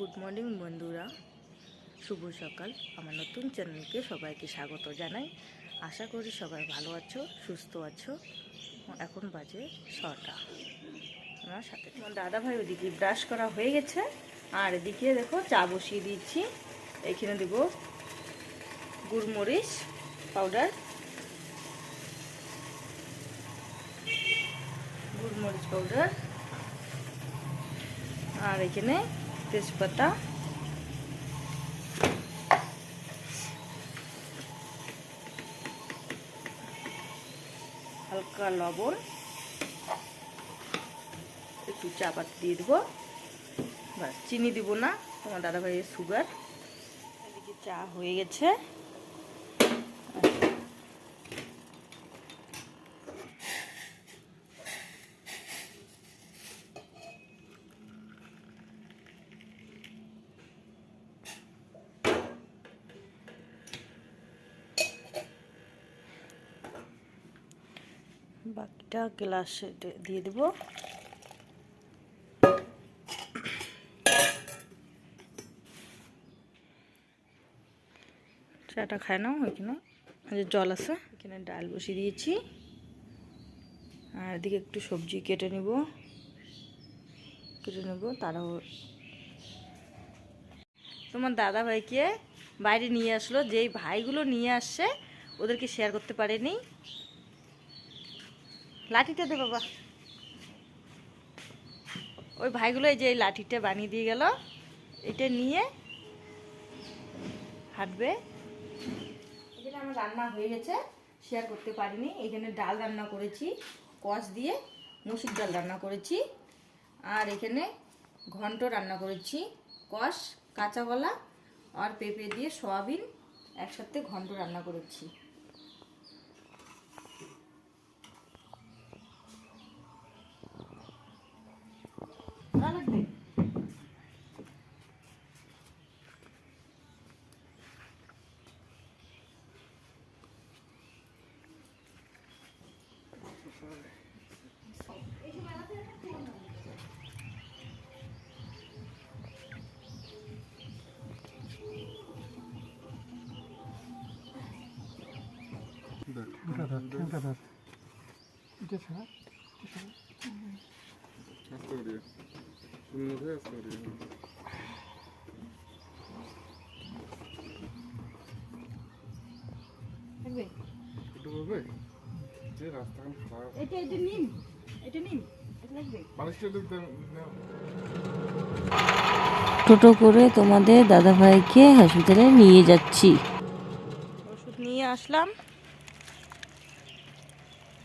Good morning বন্ধুরা। শুভ সকাল। আমার নতুন চ্যানেলকে সবাইকে স্বাগত জানাই। আশা করি সবাই ভালো আছো, সুস্থ আছো। এখন বাজে ছটা। আমার সাথে আমার দাদা ভাই ওদিকে ব্রাশ করা হয়ে গেছে। আর এদিকে দেখো, চা বসিয়ে দিচ্ছি এখানে দেব গুড়মরিচ পাউডার গুড়মরিচ পাউডার আর এখানে তেজপাতা। হালকা লবণ। একটু চা পাতি দিয়ে দেবো। চিনি দিব না তোমার দাদাভাইয়ের সুগার এদিকে চা হয়ে গেছে। বাকিটা গ্লাসে দিয়ে দেবো। চাটা খায় নাও ওইখানে যে জল আছে, এখানে ডাল বসিয়ে দিয়েছি। আর এদিকে একটু সবজি কেটে নিব। কেটে নেব তারাও তোমার দাদা ভাইকে বাইরে নিয়ে আসলো, যেই ভাইগুলো নিয়ে আসছে ওদেরকে শেয়ার করতে পারেনি। লাঠিটা দে বাবা। ওই ভাইগুলো এই যে এই লাঠিটা বানিয়ে দিয়ে গেল। এটা নিয়ে হাঁটবে। এখানে আমার রান্না হয়ে গেছে শেয়ার করতে পারিনি। এখানে ডাল রান্না করেছি কষ দিয়ে মুসুর ডাল রান্না করেছি। আর এখানে ঘন্ট রান্না করেছি কষ কাঁচা কলা আর পেঁপে দিয়ে সয়াবিন একসাথে ঘন্ট রান্না করেছি। টোটো করে তোমাদের দাদাভাইকে হসপিটালে নিয়ে যাচ্ছি। ওষুধ নিয়ে আসলাম।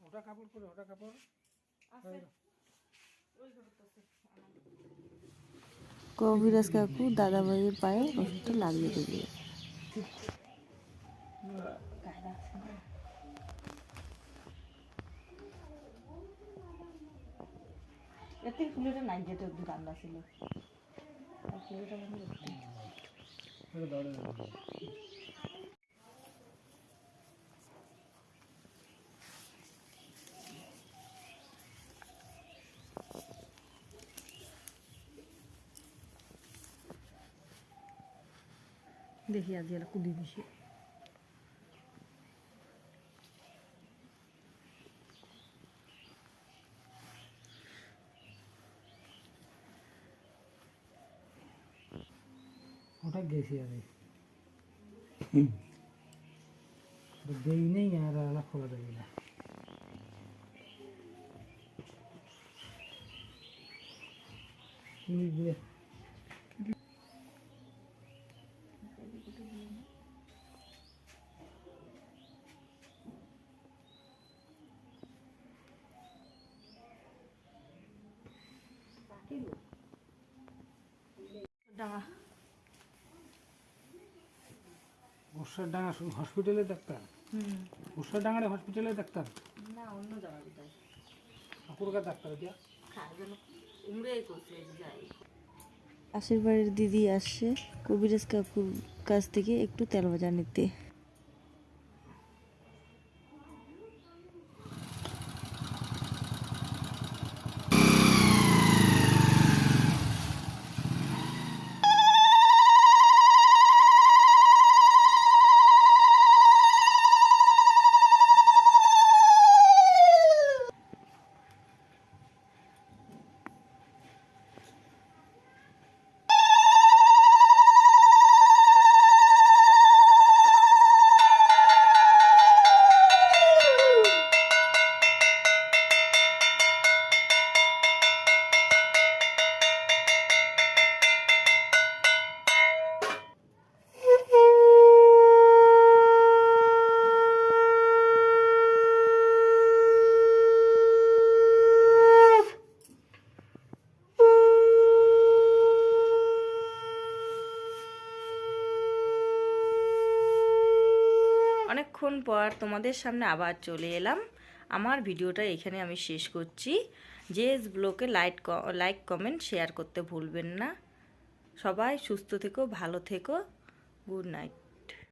ওটা কাপড় করে ওটা কাপড়। কবিরাজ কাকু দাদাভাইয়ের পায়ে ওষুধটা লাগিয়ে দেবে। নাই ছিল। ফুলেটা মনে হয় একটু- ওটা দাঁড়াবে দেখি আজ এরা কুদি দিছি। ওটা গেছি আমি দেই নেই আর আলা খোলা দেবে না। লিখবে ডাঙা। বর্ষার ডাঙা হসপিটালে ডাক্তার? হুম। বর্ষার ডাঙারে হসপিটালে ডাক্তার? না অন্য জায়গা কোথায়? ঠাকুরগা ডাক্তার দিয়া পাশের বাড়ির দিদি আসছে কবিরাজ কাকুর কাছ থেকে একটু তেল ভাজা নিতে। পর তোমাদের সামনে আবার চলে এলাম। আমার ভিডিওটা এখানে আমি শেষ করছি। যে ব্লকে লাইট লাইক, কমেন্ট, শেয়ার করতে ভুলবেন না। সবাই সুস্থ থেকো, ভালো থেকো। Good night.